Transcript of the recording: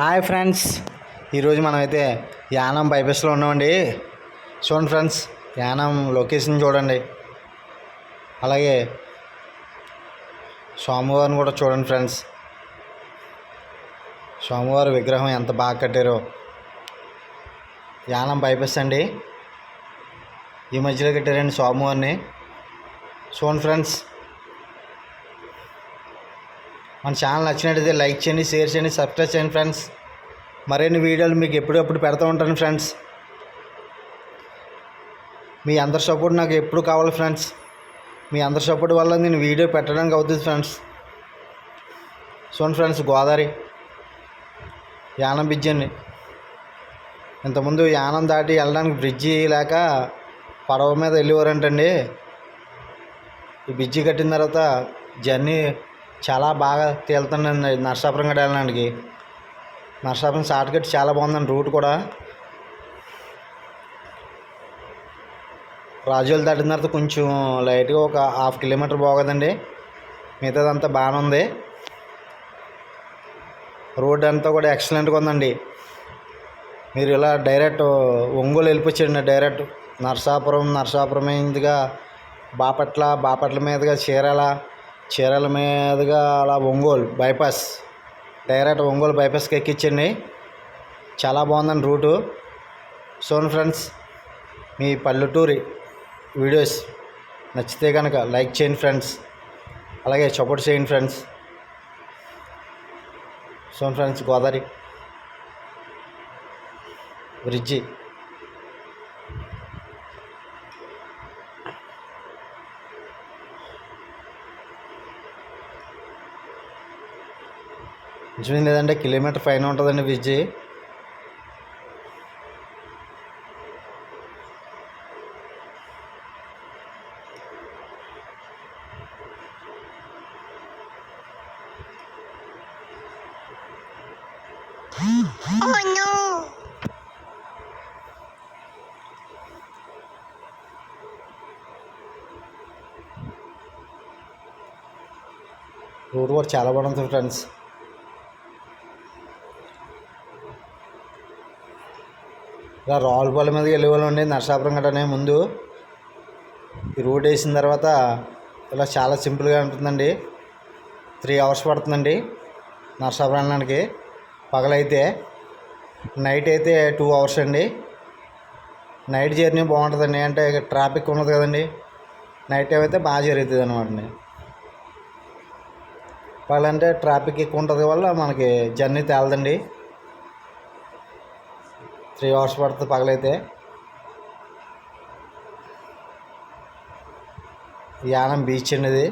Hi friends. ఈరోజు మనమైతే యానం బైపాస్లో ఉన్నామండి. చూడండి ఫ్రెండ్స్ యానం లొకేషన్ చూడండి. అలాగే స్వామివారిని కూడా చూడండి ఫ్రెండ్స్. స్వామివారి విగ్రహం ఎంత బాగా కట్టారో. యానం బైపాస్ అండి. ఈ మధ్యలో కట్టారండి స్వామివారిని. చూడండి ఫ్రెండ్స్ మన ఛానల్ నచ్చినట్టయితే లైక్ చేయండి షేర్ చేయండి సబ్స్క్రైబ్ చేయండి ఫ్రెండ్స్. మరిన్ని వీడియోలు మీకు ఎప్పుడప్పుడు పెడతా ఉంటాను ఫ్రెండ్స్. మీ అందరి సపోర్ట్ నాకు ఎప్పుడు కావాలి ఫ్రెండ్స్. మీ అందరి సపోర్ట్ వల్ల నేను వీడియో పెట్టడానికి అవుతుంది ఫ్రెండ్స్. చూడండి ఫ్రెండ్స్ గోదావరి. యానం బ్రిడ్జ్ అండి ఇంతకుముందు యానం దాటి వెళ్ళడానికి బ్రిడ్జి లేక పడవ మీద వెళ్ళేవారంటండి. ఈ బ్రిడ్జి కట్టిన తర్వాత జర్నీ చాలా బాగా తేలుతుందండి నర్సాపురం గడ వెళ్ళడానికి. నర్సాపురం షార్ట్కట్ చాలా బాగుందండి రూట్ కూడా. రాజోలు దాటిన తర్వాత కొంచెం లైట్గా ఒక హాఫ్ కిలోమీటర్ బాగోదండి మిగతాదంతా బాగానే ఉంది. రోడ్ అంతా కూడా ఎక్సలెంట్గా ఉందండి. మీరు ఇలా డైరెక్ట్ ఒంగోలు వెళ్ళిపోవచ్చండి డైరెక్ట్. నరసాపురం నరసాపురం మీదుగా బాపట్ల బాపట్ల మీదుగా చీరాల చీరాల మీదుగా అలా ఒంగోలు బైపాస్ డైరెక్ట్ ఒంగోలు బైపాస్కి ఎక్కించండి. చాలా బాగుందండి రూటు. సోన్ ఫ్రెండ్స్ మీ పల్లెటూరి వీడియోస్ నచ్చితే కనుక లైక్ చేయండి ఫ్రెండ్స్. అలాగే సపోర్ట్ చేయండి ఫ్రెండ్స్. సోన్ ఫ్రెండ్స్ గోదావరి బ్రిడ్జి. నిజమేం లేదంటే కిలోమీటర్ పైన ఉంటుందండి Oh no! రోడ్ కూడా చాలా బాగుంటుంది ఫ్రెండ్స్ ఇలా రావులపాలెం మీదకి వెళ్ళేవాళ్ళం అండి. నరసాపురం గట్టనే ముందు. ఈ రోడ్ వేసిన తర్వాత ఇలా చాలా సింపుల్గా ఉంటుందండి. త్రీ అవర్స్ పడుతుందండి నరసాపురం వెళ్ళడానికి. పగలైతే నైట్ అయితే టూ అవర్స్ అండి. నైట్ జర్నీ బాగుంటుందండి. అంటే ట్రాఫిక్ ఉండదు కదండి. నైట్ టైం అయితే బాగా జరుగుతుంది అనమాట అండి. పగలంటే ట్రాఫిక్ ఎక్కువ ఉంటుంది వల్ల మనకి జర్నీ తేలదండి. త్రీ అవర్స్ పడుతుంది పగలైతే. యానం బీచ్ అండి ఇది